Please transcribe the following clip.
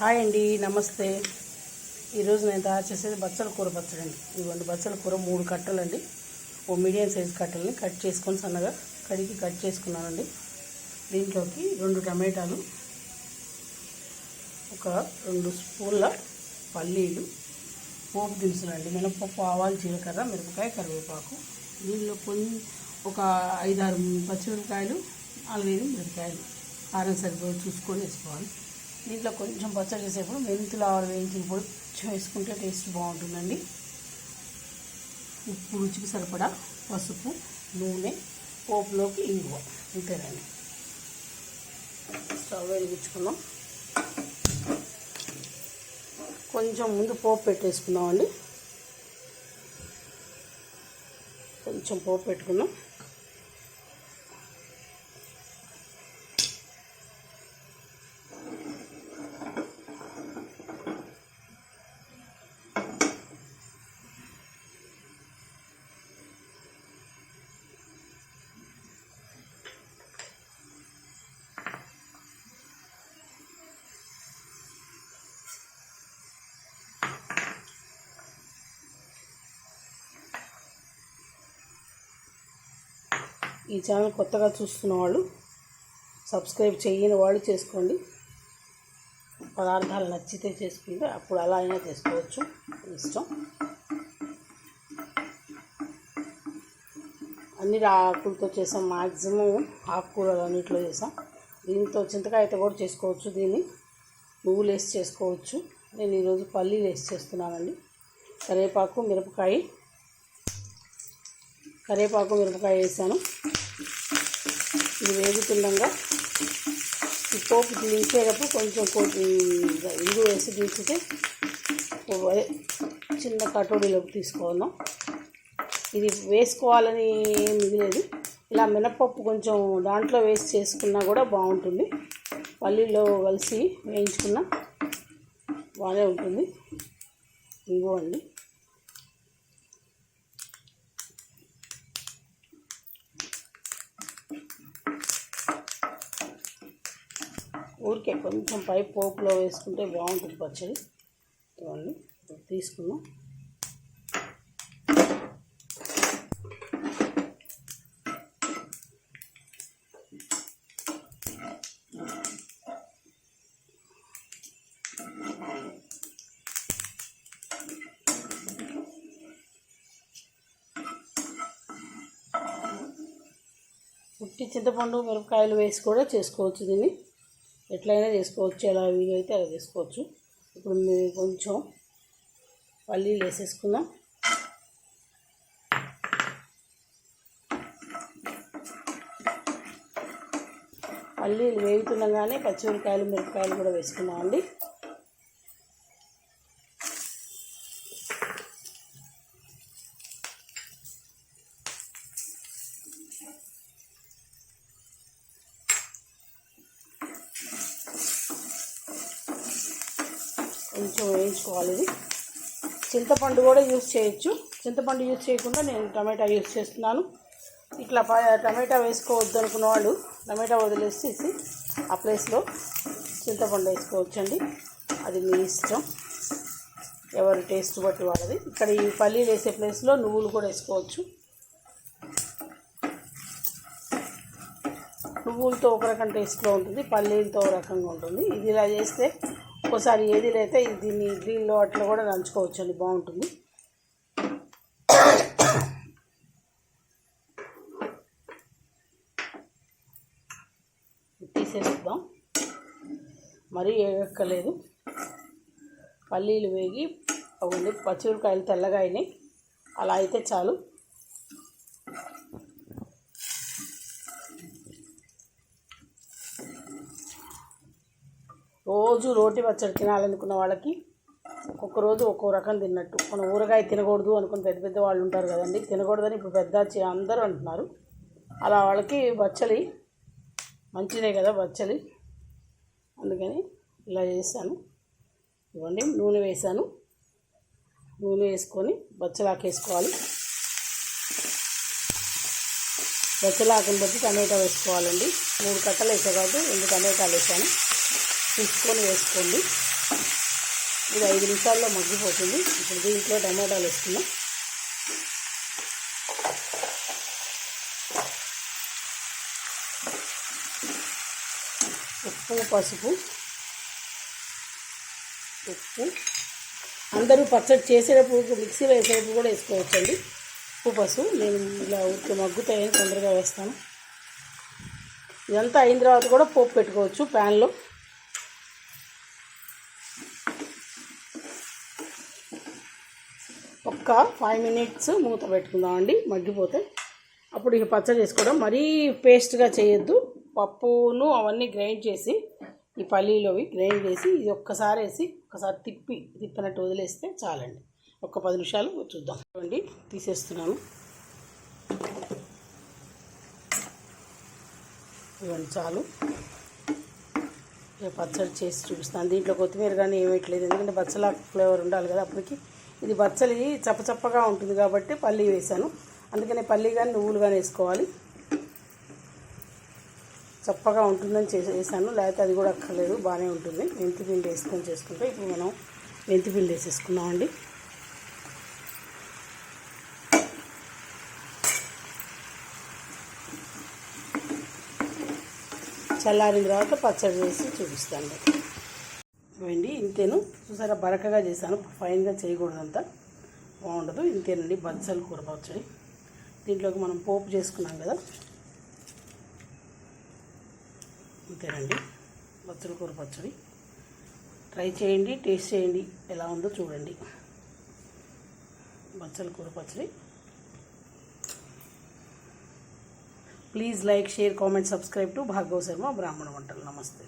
Hi అండి నమస్తే. ఈరోజు నేను తయారు చేసేది బచ్చల కూర పచ్చడి అండి. ఇదిగోండి బచ్చల కూర మూడు కట్టలండి. ఓ మీడియం సైజ్ కట్టలని కట్ చేసుకొని సన్నగా కడిగి కట్ చేసుకున్నానండి. దీంట్లోకి రెండు టమాటాలు ఒక రెండు స్పూన్ల పల్లీలు పోపు దినుసులు అండి మినపప్పు ఆవాలు జీలకర్ర మిరపకాయ కరివేపాకు. దీనిలో కొన్ని ఒక ఐదారు పచ్చిమిరపకాయలు నాలుగైదు మిరపకాయలు. కారం సరిపోయి చూసుకొని వేసుకోవాలి. దీంట్లో కొంచెం పచ్చడి చేసేప్పుడు మెంతులు ఆరు వేయించిన పొడి కొంచెం వేసుకుంటే టేస్ట్ బాగుంటుందండి. ఉప్పు రుచికి సరిపడా పసుపు నూనె పోపులోకి ఇంగువ. ఇంతేనండి స్టవ్ వెలిగించుకున్నాం కొంచెం ముందు పోపు పెట్టేసుకున్నామండి కొంచెం పోపు పెట్టుకున్నాం ఈ ఛానల్ కొత్తగా చూస్తున్న వాళ్ళు సబ్స్క్రైబ్ చేయని వాళ్ళు చేసుకోండి. పదార్థాలు నచ్చితే చేసుకుంటే అప్పుడు అలా అయినా చేసుకోవచ్చు. ఇష్టం. అన్ని ఆకులతో చేసాం. మ్యాక్సిమం ఆకుకూరలు అన్నింటిలో చేసాం. దీంతో చింతకాయ అయితే కూడా చేసుకోవచ్చు. దీన్ని నువ్వులు వేసి చేసుకోవచ్చు. నేను ఈరోజు పల్లీలు వేసి చేస్తున్నానండి. కరివేపాకు మిరపకాయ కరివేపాకు మిరపకాయ వేసాను. ఇది వేగుతుండగా ఈ పోపు దించేటప్పుడు కొంచెం కొద్ది ఇంగు వేసి దించితే చిన్న కటోడీలోకి తీసుకున్నాం ఇది వేసుకోవాలని మిగిలేదు. ఇలా మినపప్పు కొంచెం దాంట్లో వేసి చేసుకున్నా కూడా బాగుంటుంది. పల్లీలో కలిసి వేయించుకున్నా బాగానే ఉంటుంది. ఇంగో అండి ఊరికే కొంచెం పై పోపులో వేసుకుంటే బాగుంటుంది పచ్చడి. చూడండి తీసుకున్నాం ఉట్టి చింతపండు మిరపకాయలు వేసి కూడా చేసుకోవచ్చు దీన్ని. ఎట్లయినా చేసుకోవచ్చు ఎలా వీలైతే అలా చేసుకోవచ్చు. ఇప్పుడు మేము కొంచెం పల్లీలు వేసేసుకుందాం. పల్లీలు వేగుతుండగానే పచ్చిమిరకాయలు మిరపకాయలు కూడా వేసుకున్నాం కొంచెం వేయించుకోవాలి ఇది. చింతపండు కూడా యూస్ చేయొచ్చు. చింతపండు యూస్ చేయకుండా నేను టమాటా యూస్ చేస్తున్నాను. ఇట్లా ప- టమాటా వేసుకోవద్దు అనుకున్న వాళ్ళు టమాటా వదిలేసేసి ఆ ప్లేస్లో చింతపండు వేసుకోవచ్చండి. అది మీ ఇష్టం. ఎవరి టేస్ట్ బట్టి వాళ్ళది. ఇక్కడ ఈ పల్లీలు వేసే ప్లేస్లో నువ్వులు కూడా వేసుకోవచ్చు. నువ్వులతో ఒక రకం టేస్ట్లో ఉంటుంది. పల్లీలతో ఒక రకంగా ఉంటుంది. ఇది ఇలా చేస్తే ఒకసారి ఏది లేతే దీన్ని ఇడ్లీలో అట్లా కూడా నంచుకోవచ్చు అండి బాగుంటుంది. తీసేసుద్దాం. మరీ వేగక్కలేదు పల్లీలు వేగి అవుంది పచ్చిమిరకాయలు తెల్లగా అయినాయి. అలా అయితే చాలు. రోజు రోటి పచ్చడి తినాలనుకున్న వాళ్ళకి ఒక్కొక్క రోజు ఒక్కో రకం తిన్నట్టు. మనం ఊరగాయ తినకూడదు అనుకుని పెద్ద పెద్ద వాళ్ళు ఉంటారు కదండి. తినకూడదని ఇప్పుడు పెద్ద అందరూ అంటున్నారు. అలా వాళ్ళకి బచ్చలి మంచిదే కదా బచ్చలి అందుకని ఇలా చేశాను. ఇవ్వండి నూనె వేసాను నూనె వేసుకొని బచ్చలాకు వేసుకోవాలి. బచ్చలాకుని బట్టి టమాటా వేసుకోవాలండి. మూడు కట్టలు వేసా కాబట్టి రెండు టమాటాలు వేసాను తీసుకొని వేసుకోండి. ఇది ఐదు నిమిషాల్లో మగ్గిపోతుంది. ఇప్పుడు దీంట్లో టమాటాలు వేసుకున్నాం ఉప్పు పసుపు. ఉప్పు. అందరూ పచ్చడి చేసేటప్పుడు మిక్సీలో వేసేటప్పుడు కూడా వేసుకోవచ్చండి. ఉప్పు పసుపు. నేను ఇలా ఉప్పు మగ్గుతాయని తొందరగా వేస్తాను. ఇదంతా అయిన తర్వాత కూడా పోపు పెట్టుకోవచ్చు. ప్యాన్లో ఒక ఫైవ్ మినిట్స్ మూత పెట్టుకుందామండి మగ్గిపోతే అప్పుడు ఇక పచ్చడి చేసుకోవడం. మరీ పేస్ట్గా చేయొద్దు. పప్పును అవన్నీ గ్రైండ్ చేసి ఈ పల్లీలోవి గ్రైండ్ చేసి ఇది ఒక్కసారి వేసి ఒక్కసారి తిప్పి తిప్పినట్టు వదిలేస్తే చాలండి. ఒక పది నిమిషాలు చూద్దాం. చూడండి తీసేస్తున్నాను. ఇవన్నీ చాలు. ఇక పచ్చడి చేసి చూపిస్తాను. దీంట్లో కొత్తిమీర కానీ ఏమేయట్లేదు ఎందుకంటే బచ్చలా ఫ్లేవర్ ఉండాలి కదా అప్పటికి. ఇది బచ్చలి చప్పచప్పగా ఉంటుంది కాబట్టి పల్లి వేసాను అందుకనే పల్లి కానీ నువ్వులు కానీ వేసుకోవాలి. చప్పగా ఉంటుందని చేసి వేసాను లేకపోతే అది కూడా అక్కర్లేదు. బాగానే ఉంటుంది. మెంతి పిండి వేసుకొని చేసుకుంటే ఇప్పుడు మనం మెంతి పిండి వేసేసుకున్నామండి చల్లారిన తర్వాత పచ్చడి చేసి చూపిస్తాను. అయిపోయింది ఇంతేను. చూసారా బరకగా చేశాను. ఫైన్గా చేయకూడదంతా. బాగుండదు. ఇంతేనండి. బచ్చలు కూర పచ్చడి దీంట్లోకి మనం పోపు చేసుకున్నాం కదా. అంతేనండి బచ్చల కూర పచ్చడి ట్రై చేయండి. టేస్ట్ చేయండి. ఎలా ఉందో చూడండి. బచ్చల కూర పచ్చడి please like share comment subscribe to Bhargav Sharma బ్రాహ్మణ వంటలు. నమస్తే.